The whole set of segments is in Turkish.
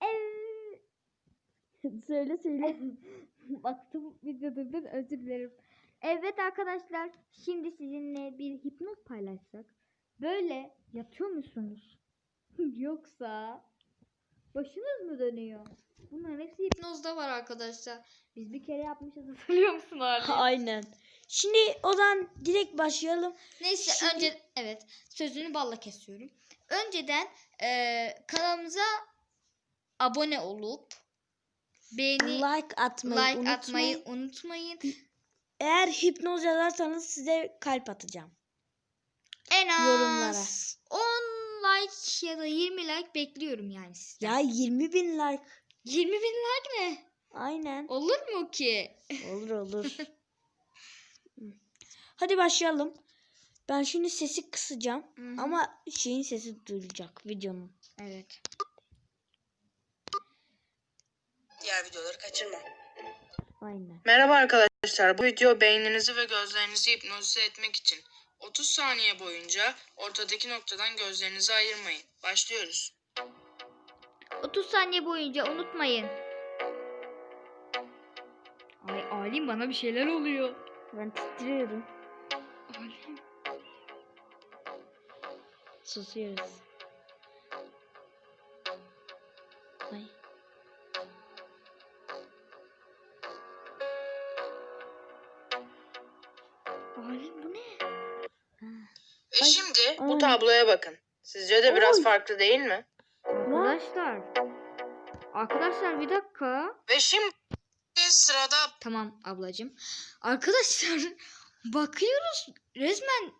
ev... söyle söyle. Baktım videodur özür dilerim. Evet arkadaşlar şimdi sizinle bir hipnoz paylaşsak. Böyle yatıyor musunuz? Yoksa başınız mı dönüyor? Bunların hepsi hipnozda var arkadaşlar. Biz bir kere yapmışız hatırlıyor musun abi? Aynen. Şimdi o zaman direkt başlayalım. Neyse Şimdi- önce evet sözünü balla kesiyorum. Önceden eee, kanalımıza abone olup beğeni like atmayı like unutmayın. atmayı unutmayın. Eğer hipnoz yazarsanız size kalp atacağım. En az Yorumlara. 10 like ya da 20 like bekliyorum yani sizden. Ya 20 bin like. 20 bin like ne? Aynen. Olur mu ki? Olur olur. Hadi başlayalım. Ben şimdi sesi kısacağım. Hı hı. Ama şeyin sesi duyulacak videonun. Evet. Diğer videoları kaçırma. Aynen. Merhaba arkadaşlar. Bu video beyninizi ve gözlerinizi hipnotize etmek için. 30 saniye boyunca ortadaki noktadan gözlerinizi ayırmayın. Başlıyoruz. 30 saniye boyunca unutmayın. Ay Alim bana bir şeyler oluyor. Ben titriyorum. Alim. Susuyoruz. Alim bu ne? Ve Ay, şimdi ay. bu tabloya bakın. Sizce de biraz Oy. farklı değil mi? Arkadaşlar. Arkadaşlar bir dakika. Ve şimdi sırada Tamam ablacığım. Arkadaşlar bakıyoruz resmen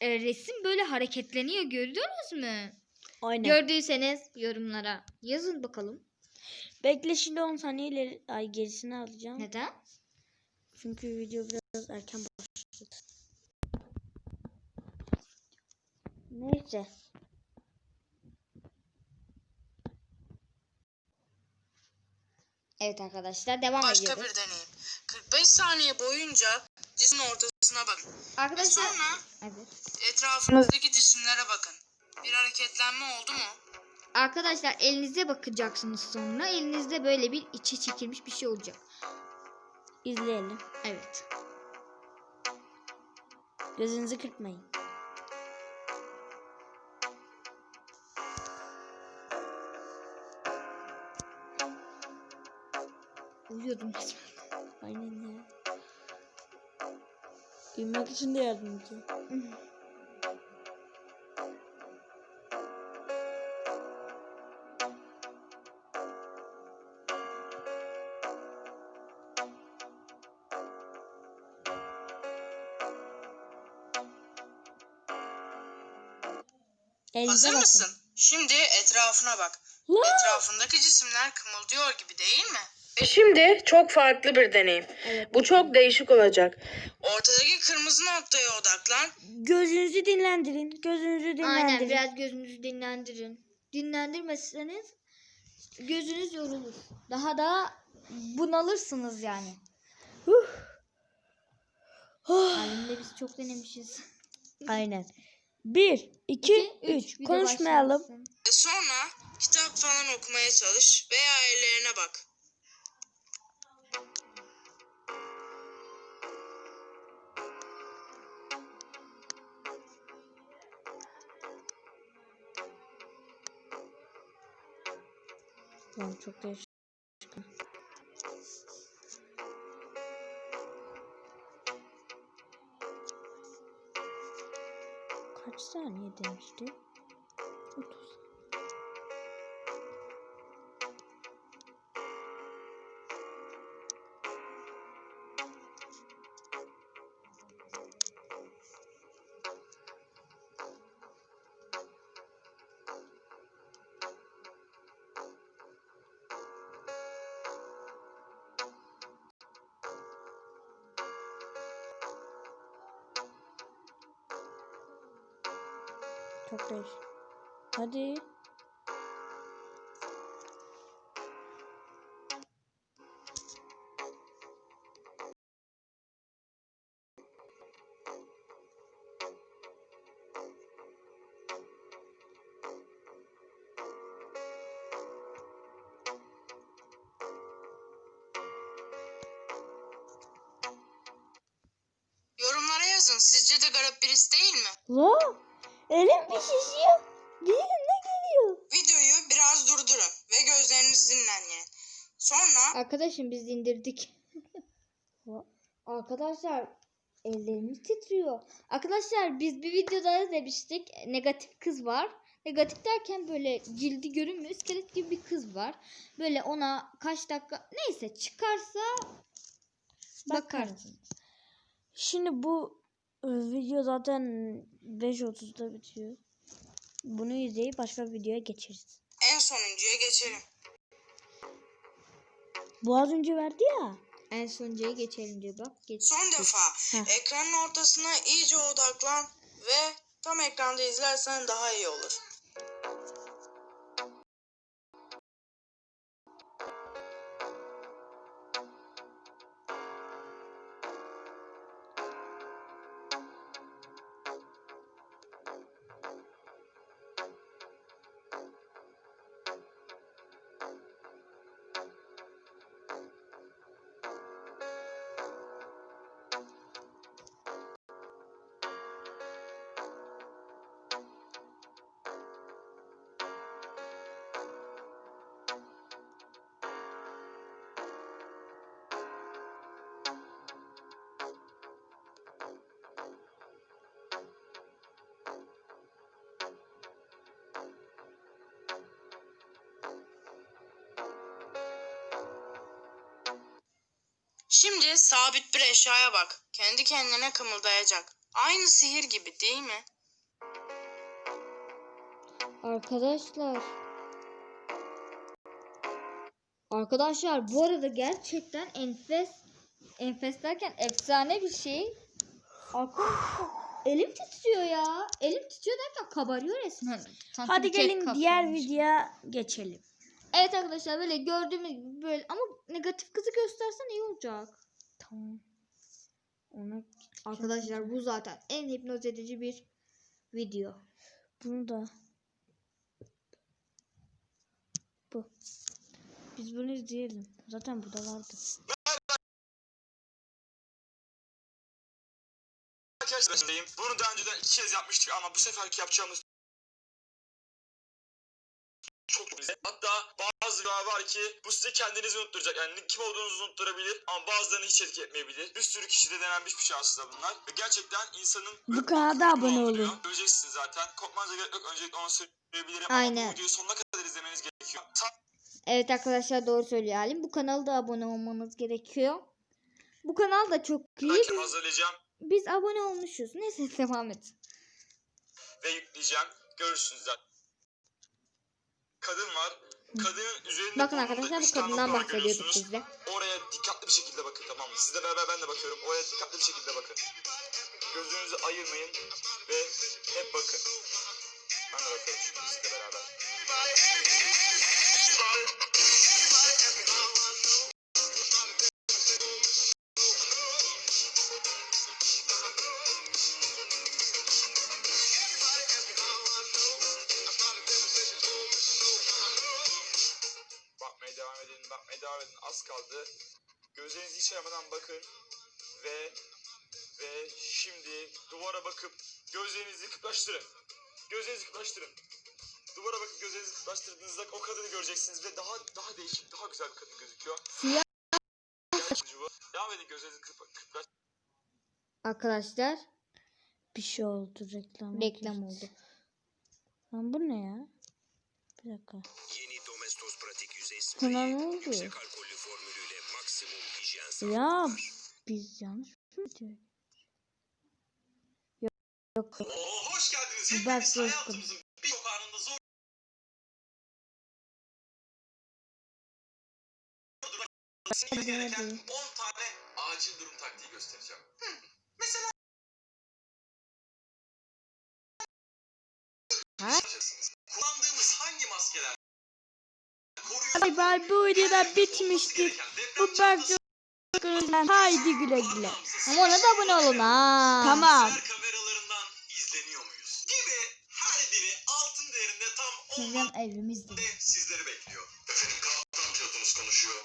e, resim böyle hareketleniyor gördünüz mü? Aynen. Gördüyseniz yorumlara yazın bakalım. Bekle şimdi 10 saniye ileri, ay gerisini alacağım. Neden? Çünkü video biraz erken başladı. Neyse. Evet arkadaşlar devam başka ediyoruz. bir deneyim. 45 saniye boyunca cismin ortasına bakın. Ve Arkadaşlar sonra evet. etrafınızdaki cisimlere bakın. Bir hareketlenme oldu mu? Arkadaşlar elinize bakacaksınız sonra. Elinizde böyle bir içe çekilmiş bir şey olacak. İzleyelim. Evet. Gözünüzü kırpmayın. Uyuyordum resmen. Aynen ya. Uyumak için de yardımcı. Elinize Hazır bakın. mısın? Şimdi etrafına bak. Lan! Etrafındaki cisimler kımıldıyor gibi değil mi? Şimdi çok farklı bir deneyim. Evet. Bu çok değişik olacak. Ortadaki kırmızı noktaya odaklan. Gözünüzü dinlendirin. Gözünüzü dinlendirin. Aynen biraz gözünüzü dinlendirin. Dinlendirmezseniz gözünüz yorulur. Daha da bunalırsınız yani. Huh. Biz çok denemişiz. Aynen. 1, 2, üç. 3. Video Konuşmayalım. Ve sonra kitap falan okumaya çalış veya ellerine bak. Çok değişik. Saniye demişti? 30. Top 5. Hadi. Yorumlara yazın. Sizce de garip birisi değil mi? La? Elim bir şişiyor. Gelin ne geliyor? Videoyu biraz durdurun ve gözlerinizi dinleyin. Sonra Arkadaşım biz indirdik. Arkadaşlar ellerimiz titriyor. Arkadaşlar biz bir videoda da demiştik negatif kız var. Negatif derken böyle cildi görünmüyor iskelet gibi bir kız var. Böyle ona kaç dakika neyse çıkarsa bakarsın. Şimdi bu video zaten 5.30'da bitiyor. Bunu izleyip başka bir videoya geçeriz. en sonuncuya geçelim. Bu az önce verdi ya. En sonuncuya geçelim diyor bak. Geç. Son defa Heh. ekranın ortasına iyice odaklan ve tam ekranda izlersen daha iyi olur. Sabit bir eşyaya bak. Kendi kendine kımıldayacak. Aynı sihir gibi değil mi? Arkadaşlar. Arkadaşlar bu arada gerçekten enfes enfes derken efsane bir şey. Arkadaşlar elim titriyor ya. Elim titriyor derken kabarıyor resmen. Sanki Hadi gelin diğer videoya geçelim. Evet arkadaşlar böyle gördüğümüz gibi böyle ama negatif kızı göstersen iyi olacak. Tamam. Ona Arkadaşlar bu zaten en hipnoz edici bir video. bunu da bu. Biz bunu izleyelim. Zaten burada vardı. Arkadaşlar bunu daha önceden iki kez yapmıştık ama bu seferki yapacağımız çok bize. Hatta bazı videolar var ki bu size kendinizi unutturacak. Yani kim olduğunuzu unutturabilir ama bazılarını hiç etki etmeyebilir. Bir sürü kişide denenmiş bir şey aslında bunlar. Ve gerçekten insanın Bu kanala da abone olun. Göreceksiniz zaten. Korkmanıza gerek yok. Öncelikle onu söyleyebilirim Aynen. ama bu videoyu sonuna kadar izlemeniz gerekiyor. Tam Evet arkadaşlar doğru söylüyor Halim. Bu kanala da abone olmanız gerekiyor. Bu kanal da çok iyi. belki Biz, hazırlayacağım biz abone olmuşuz. Neyse devam et. ve yükleyeceğim. Görürsünüz zaten. Kadın var. Kadının üzerinde Bakın arkadaşlar bu kadından bahsediyorduk biz de. Oraya dikkatli bir şekilde bakın tamam mı? Sizle beraber ben de bakıyorum. Oraya dikkatli bir şekilde bakın. Gözünüzü ayırmayın ve hep bakın. Ben de bakıyorum şimdi sizle beraber. Az kaldı. Gözlerinizi hiç ayırmadan bakın. Ve ve şimdi duvara bakıp gözlerinizi kıplaştırın. Gözlerinizi kıplaştırın. Duvara bakıp gözlerinizi kıplaştırdığınızda o kadını göreceksiniz ve daha daha değişik, daha güzel bir kadın gözüküyor. Siyah. Devam edin gözlerinizi kıp kıplaş. Arkadaşlar Bir şey oldu reklam. reklam oldu. Lan bu ne ya? Bir dakika. Yeni Domestos Pratik yüzey spreyi yüksek alkollü formülüyle maksimum hijyen Ya sağlar. biz yanlış mı diyor? Yok. Yok. Oo, hoş geldiniz. Hepiniz hayatımızın bir sokağında zor gereken hadi. 10 tane acil durum taktiği göstereceğim. Ha? Kullandığımız hangi maskeler Bay bay bu videoda bitmiştir. Bu parça Haydi güle güle. Ama ona da abone olun ha. Tamam. kameralarından izleniyor muyuz? Gibi her biri altın değerinde tam 10 Bizim evimizde. sizleri bekliyor. Efendim kaptan pilotumuz konuşuyor.